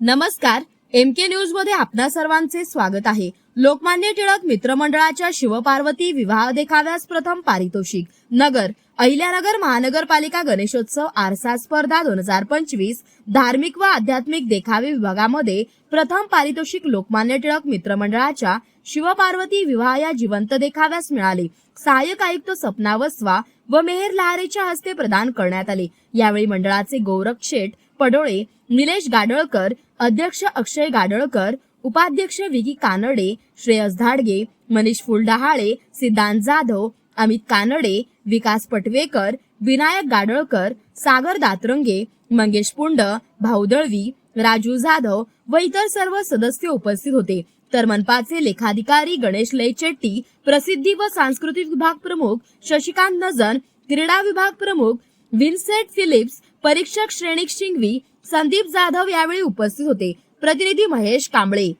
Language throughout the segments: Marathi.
नमस्कार एम के न्यूजमध्ये आपणा सर्वांचे स्वागत आहे. लोकमान्य टिळक मित्रमंडळाच्या शिवपार्वती विवाह देखाव्यास प्रथम पारितोषिक. नगर अहिल्यानगर महानगरपालिका गणेशोत्सव आरसा स्पर्धा दोन हजार पंचवीस धार्मिक व आध्यात्मिक देखावे विभागामध्ये प्रथम पारितोषिक लोकमान्य टिळक मित्रमंडळाच्या शिवपार्वती विवाह या जिवंत देखाव्यास मिळाले. सहाय्यक आयुक्त सपना वसवा व मेहर लहारेच्या हस्ते प्रदान करण्यात आले. यावेळी मंडळाचे गौरख शेठ पडोळे निलेश गाडळकर अध्यक्ष अक्षय गाडळकर उपाध्यक्ष विकी कानडे श्रेयस धाडगे मनीष फुलडहाळे सिद्धांत जाधव अमित कानडे विकास पटवेकर विनायक गाडळकर सागर दातरंगे मंगेश पुंड भाऊ दळवी राजू जाधव व इतर सर्व सदस्य उपस्थित होते. तर मनपाचे लेखाधिकारी गणेश लयचेट्टी प्रसिद्धी व सांस्कृतिक विभाग प्रमुख शशिकांत नजन क्रीडा विभाग प्रमुख विन्सेंट फिलिप्स परीक्षक श्रेणिक शिंगवी संदीप जाधव यावेळी उपस्थित होते. प्रतिनिधी महेश कांबळे.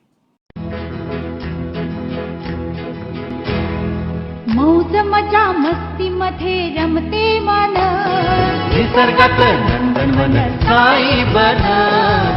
मौज मजा मस्ती मध्ये रमते मन निसर्गात नंदनवन साई बन